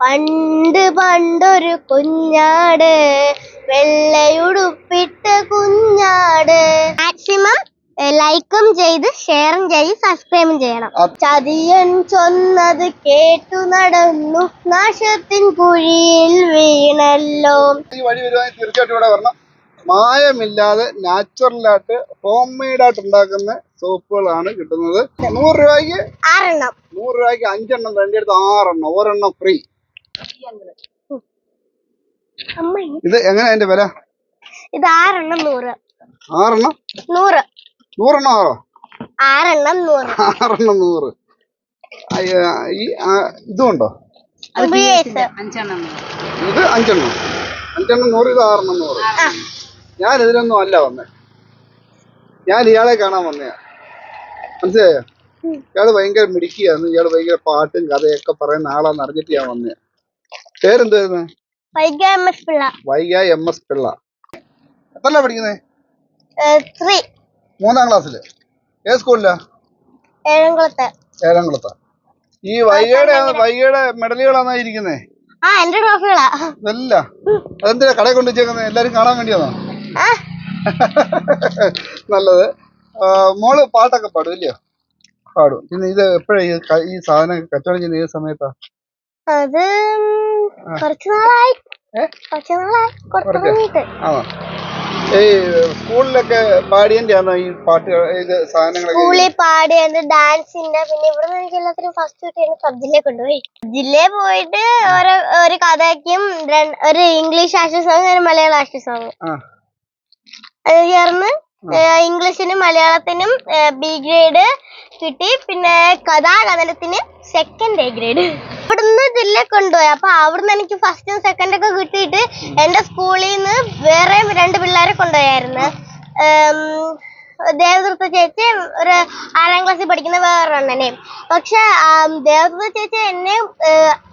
പണ്ട് പണ്ടൊരു കുഞ്ഞാട് വെള്ളയുടുപ്പിട്ട കുഞ്ഞാട്. മാക്സിമം ലൈക്കും ചെയ്ത് ഷെയറും ചെയ്ത് സബ്സ്ക്രൈബും ചെയ്യണം. ചതിയൻ ചൊന്നത് കേട്ടു നടന്നു നാശത്തിൻ കുഴിയിൽ വീണല്ലോ. ഈ വഴി വരുവാണെങ്കിൽ തീർച്ചയായിട്ടും ഇവിടെ വരണം. മായമില്ലാതെ നാച്ചുറലായിട്ട് ഹോം മെയ്ഡായിട്ട് ഉണ്ടാക്കുന്ന സോപ്പുകളാണ് കിട്ടുന്നത്. നൂറ് രൂപയ്ക്ക് ആറെണ്ണം. നൂറ് രൂപയ്ക്ക് അഞ്ചെണ്ണം രണ്ടിടത്ത് ആറെണ്ണം ഒരെണ്ണം ഫ്രീ. ഇത് എങ്ങനെ അതിന്റെ വില? ഇത് ആറെണ്ണം നൂറ്. ആറെണ്ണം? നൂറ്. നൂറെണ്ണം? ആറോ ആറെണ്ണം നൂറ്. ആറെണ്ണം നൂറ്. ഇതുണ്ടോ? ഈ അഞ്ചെണ്ണം ഇത് അഞ്ചെണ്ണം. അഞ്ചെണ്ണം നൂറ് ഇത് ആറെണ്ണം നൂറ്. ഞാൻ ഇതിലൊന്നും അല്ല വന്നേ. ഞാൻ ഇയാളെ കാണാൻ വന്നയാ. മനസ്സിലായോ? ഇയാൾ ഭയങ്കര മിടുക്കിയായിരുന്നു ഇയാൾ ഭയങ്കര പാട്ടും കഥയൊക്കെ പറയുന്ന ആളാന്ന് അറിഞ്ഞിട്ട് ഞാൻ വന്നയാ. പേരെന്തായിരുന്നു? Vaiga M S Pillai. Vaiga M S Pillai. എത്രല്ല പഠിക്കുന്നേ? ത്രീ. മൂന്നാം ക്ലാസ്സിൽ. ഏത് സ്കൂളിലാ? ഏഴംകുളത്ത് ഏഴംകുളത്താ ഈ വൈഗയുടെ വൈഗയുടെ മെഡലുകളാണോ ഇരിക്കുന്നേ? ആ എന്റെ ട്രോഫികളാ. നല്ല. അതെന്തിനാ കടയിൽ കൊണ്ട് വെച്ചേക്കുന്നത് എല്ലാരും കാണാൻ വേണ്ടിയാണോ? നല്ലത്. മോൾ പാട്ടൊക്കെ പാടും ഇല്ലയോ? പാടും. പിന്നെ ഇത് എപ്പോഴാ ഈ സാധനം കച്ചവടം ചെയ്യുന്ന ഏത് സമയത്താ? അത് കുറച്ചു നാളായി? കുറച്ചു നാളായി. കുറച്ച്? ആണോ ഈ സ്കൂളിലൊക്കെ പാടിയതിന്റെ ആണോ ഈ പാട്ട് ഇത് സാധനങ്ങളൊക്കെ? സ്കൂളിൽ പാടിയത് ഡാൻസിന്റെ പിന്നെ ഇവിടെ നിന്ന് എല്ലാത്തിനും ഫസ്റ്റ് കിട്ടിയാണ് സബ് ജില്ലയിൽ കൊണ്ടുപോയി. ജില്ലയിൽ പോയിട്ട് ഓരോ ഒരു കഥയ്ക്കും രണ്ട്- ഒരു ഇംഗ്ലീഷ് ആഷ്യ സോങ് ഒരു മലയാള ആഷ്യ സോങ് ആ. അത് ചേർന്ന് ഏഹ് ഇംഗ്ലീഷിനും മലയാളത്തിനും ബി ഗ്രേഡ് കിട്ടി. പിന്നെ കഥാകഥനത്തിന് സെക്കൻഡ് എ ഗ്രേഡ് ജില്ലയിൽ കൊണ്ടുപോയി. അപ്പൊ അവിടുന്ന് എനിക്ക് ഫസ്റ്റും സെക്കൻഡ് ഒക്കെ കിട്ടിയിട്ട് എന്റെ സ്കൂളിൽ നിന്ന് വേറെ രണ്ട് പിള്ളേരെ കൊണ്ടുപോയായിരുന്നു. ദേവദൃത്ത ചേച്ചി ഒരു ആറാം ക്ലാസ്സിൽ പഠിക്കുന്ന വേറൊരെണ്ണനെ പക്ഷെ ദേവദൃത്ത ചേച്ചി എന്നെ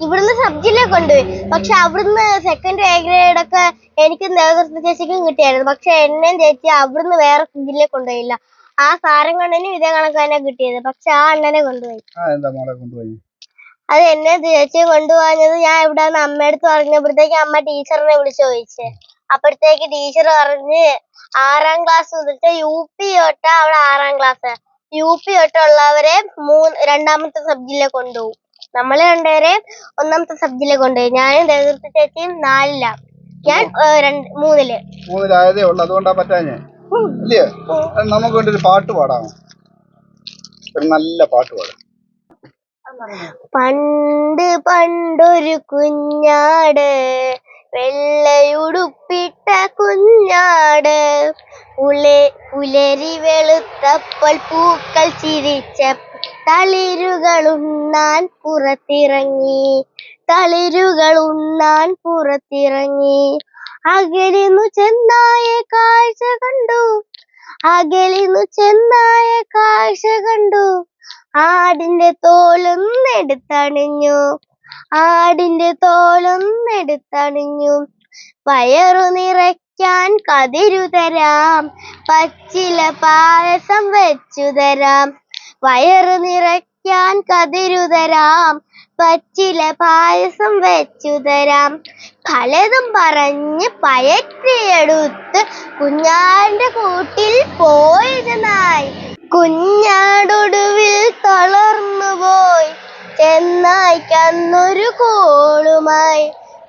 ഇവിടുന്ന് സബ് കൊണ്ടുപോയി. പക്ഷെ അവിടുന്ന് സെക്കൻഡ് എ ഗ്രേഡ് ഒക്കെ എനിക്ക് ദേവദൃത്ത ചേച്ചിക്കും കിട്ടിയായിരുന്നു. പക്ഷെ എന്നെയും ചേച്ചി അവിടുന്ന് വേറെ ജില്ലയിൽ കൊണ്ടുപോയില്ല. ആ സാരം കണ്ണനും ഇതേ കണക്ക് തന്നെ കിട്ടിയത്. പക്ഷെ ആ അണ്ണനെ കൊണ്ടുപോയി. കൊണ്ടുപോയി? അത് എന്നെ തിരിച്ചു കൊണ്ടുപോകാഞ്ഞത് ഞാൻ ഇവിടെ നിന്ന് അമ്മയടുത്ത് പറഞ്ഞപ്പോഴത്തേക്ക് അമ്മ ടീച്ചറിനെ വിളിച്ചു ചോദിച്ചേ. അപ്പോഴത്തേക്ക് ടീച്ചർ പറഞ്ഞ് ആറാം ക്ലാസ് മുതൽ യു പി തൊട്ട് അവിടെ ആറാം ക്ലാസ് യു പി തൊട്ടുള്ളവരെ മൂന്ന് രണ്ടാമത്തെ സബ് ജില്ല കൊണ്ടുപോകും. നമ്മൾ രണ്ടുപേരെ ഒന്നാമത്തെ സബ് ജില്ല കൊണ്ടുപോയി ഞാനും ദേവദൃത്ത ചേച്ചിയും നാലിലാ. ഞാൻ രണ്ട് മൂന്നിൽ. മൂന്നിലായതേ ഉള്ളു. അതുകൊണ്ടാ പറ്റാഞ്ഞേ. ഇല്ലേ? നമുക്ക് വേണ്ടി ഒരു പാട്ട് പാടാമോ? ഒരു നല്ല പാട്ട് പാടാം. പണ്ട് പണ്ടൊരു കുഞ്ഞാട് വെള്ളയുടുപ്പിട്ട കുഞ്ഞാട്. പുലെ പുലരി വെളുത്തപ്പോൾ പൂക്കൾ ചിരിച്ച തളിരുകളും നാൻ പുറത്തിറങ്ങി. തളിരുകളും നാൻ പുറത്തിറങ്ങി. അകലിന്നു ചെന്നായ കാഴ്ച കണ്ടു. അകലിന്നു ചെന്നായ കാഴ്ച കണ്ടു. ആടിന്റെ തോലൊന്നെടുത്തണിഞ്ഞു ആടിന്റെ തോലൊന്നെടുത്തണിഞ്ഞു വയറു നിറയ്ക്കാൻ കതിരു തരാം. പച്ചില പായസം വെച്ചു തരാം. വയറു നിറയ്ക്കാൻ കതിരു തരാം. പച്ചില പായസം വെച്ചു തരാം. പലതും പറഞ്ഞ് പയറ്റിയെടുത്ത് കുഞ്ഞാന്റെ കൂട്ടിൽ പോയത് നായി കുഞ്ഞാടൊടുവിൽ തളർന്നു പോയി. ചെന്നായ്ക്കന്നൊരു കോളുമായി.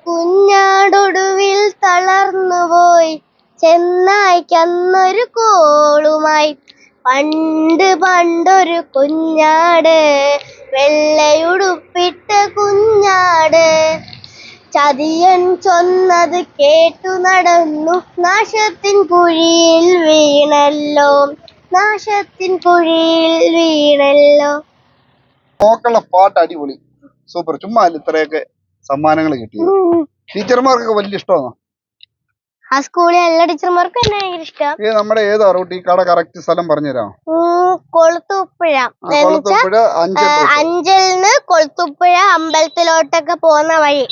കുഞ്ഞാടൊടുവിൽ തളർന്നു പോയി. ചെന്നായ്ക്കന്നൊരു കോളുമായി. പണ്ട് പണ്ടൊരു കുഞ്ഞാട് വെള്ളയുടുപ്പിട്ട കുഞ്ഞാട്. ചതിയൻ ചൊന്നത് കേട്ടു നടന്നു. നാശത്തിൻ കുഴിയിൽ വീണല്ലോ. നാശത്തിൻ കുഴിയിൽ വീണല്ലോ. നോക്കുള്ള പാട്ട് അടിപൊളി. സൂപ്പർ. ചുമ്മാ അല്ല ഇത്രയൊക്കെ സമ്മാനങ്ങൾ കിട്ടി ടീച്ചർമാർക്കൊക്കെ വലിയ ഇഷ്ടമാണോ? ആ സ്കൂളിലെ എല്ലാ ടീച്ചർമാർക്കും എന്നെ ഭയങ്കര ഇഷ്ടം. ഏ നമ്മുടെ ഏതാ റൂട്ട് ഈ കട കറക്റ്റ് സ്ഥലം പറഞ്ഞുതരാം കൊളുത്തുപ്പുഴ. കൊളത്തുപ്പുഴ അഞ്ച് കൊളുത്തുപ്പുഴ അമ്പലത്തിലോട്ടൊക്കെ പോകുന്ന വഴി.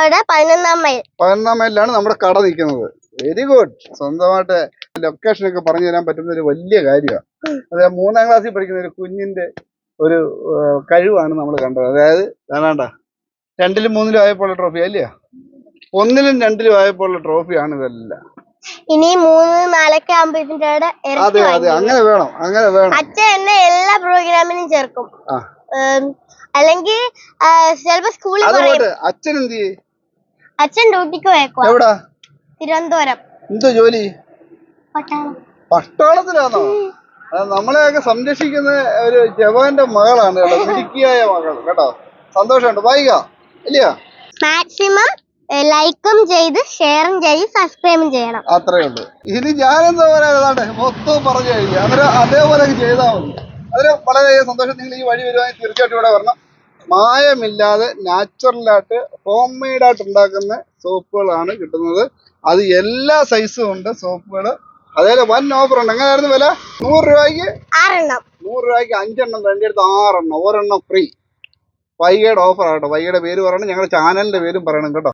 അവിടെ പതിനൊന്നാം മൈൽ. പതിനൊന്നാം മൈലിലാണ് നമ്മുടെ കട നിൽക്കുന്നത്. വെരി ഗുഡ് സ്വന്തമായിട്ട് ലൊക്കേഷൻ ഒക്കെ പറഞ്ഞു തരാൻ പറ്റുന്ന ഒരു വലിയ കാര്യമാണ്. അതായത് മൂന്നാം ക്ലാസ്സിൽ പഠിക്കുന്ന ഒരു കുഞ്ഞിന്റെ ഒരു കഴിവാണ് നമ്മൾ കണ്ടത്. അതായത് വേണ്ട രണ്ടിലും മൂന്നിലും ആയപ്പോൾ ട്രോഫി അല്ലേ? ഒന്നിലും രണ്ടിലും ആയപ്പോൾ ട്രോഫിയാണ് ഇതെല്ലാം. ഇനി മൂന്ന് നാലൊക്കെ അതെ അതെ. അങ്ങനെ വേണം അങ്ങനെ വേണം. അച്ഛൻ എന്നെ എല്ലാ പ്രോഗ്രാമിനും ചേർക്കും. അല്ലെങ്കിൽ ചിലപ്പോ സ്കൂളിൽ അച്ഛൻ എന്ത് അച്ഛൻ ഡ്യൂട്ടിക്ക് പോയേക്കോ എവിടാ? തിരുവനന്തപുരം. എന്തോ ജോലി? പട്ടാളം. പട്ടാളത്തിലാണോ? നമ്മളെയൊക്കെ സംരക്ഷിക്കുന്ന ഒരു ജവാന്റെ മകളാണ് കേട്ടോ മിടുക്കിയായ മകൾ കേട്ടോ. സന്തോഷമുണ്ട്. വായിക ഇല്ലയോ? മാക്സിമം ലൈക്കും ചെയ്ത് ഷെയറും ചെയ്ത് സബ്സ്ക്രൈബും ചെയ്യണം. അത്രേ ഉള്ളൂ ഇനി ഞാനെന്താ പറയാതെ മൊത്തം പറഞ്ഞു കഴിഞ്ഞു. അന്നേരം അതേപോലെ ചെയ്താൽ മതി. അതൊരു വളരെ സന്തോഷം. നിങ്ങൾ ഈ വഴി വരുവാണെങ്കിൽ തീർച്ചയായിട്ടും ഇവിടെ വരണം. മായമില്ലാതെ നാച്ചുറലായിട്ട് ഹോം മെയ്ഡായിട്ട് ഉണ്ടാക്കുന്ന സോപ്പുകളാണ് കിട്ടുന്നത്. അത് എല്ലാ സൈസും ഉണ്ട് സോപ്പുകൾ അതേപോലെ വൻ ഓഫർ ഉണ്ട്. എങ്ങനെയായിരുന്നു വില? നൂറ് രൂപയ്ക്ക്? നൂറ് രൂപയ്ക്ക് അഞ്ചെണ്ണം എന്റെ അടുത്ത് ആറെണ്ണം. ഒരെണ്ണം ഫ്രീ വൈകയുടെ ഓഫർ ആട്ടോ. വൈകയുടെ പേര് പറയണം. ഞങ്ങളുടെ ചാനലിന്റെ പേരും പറയണം കേട്ടോ.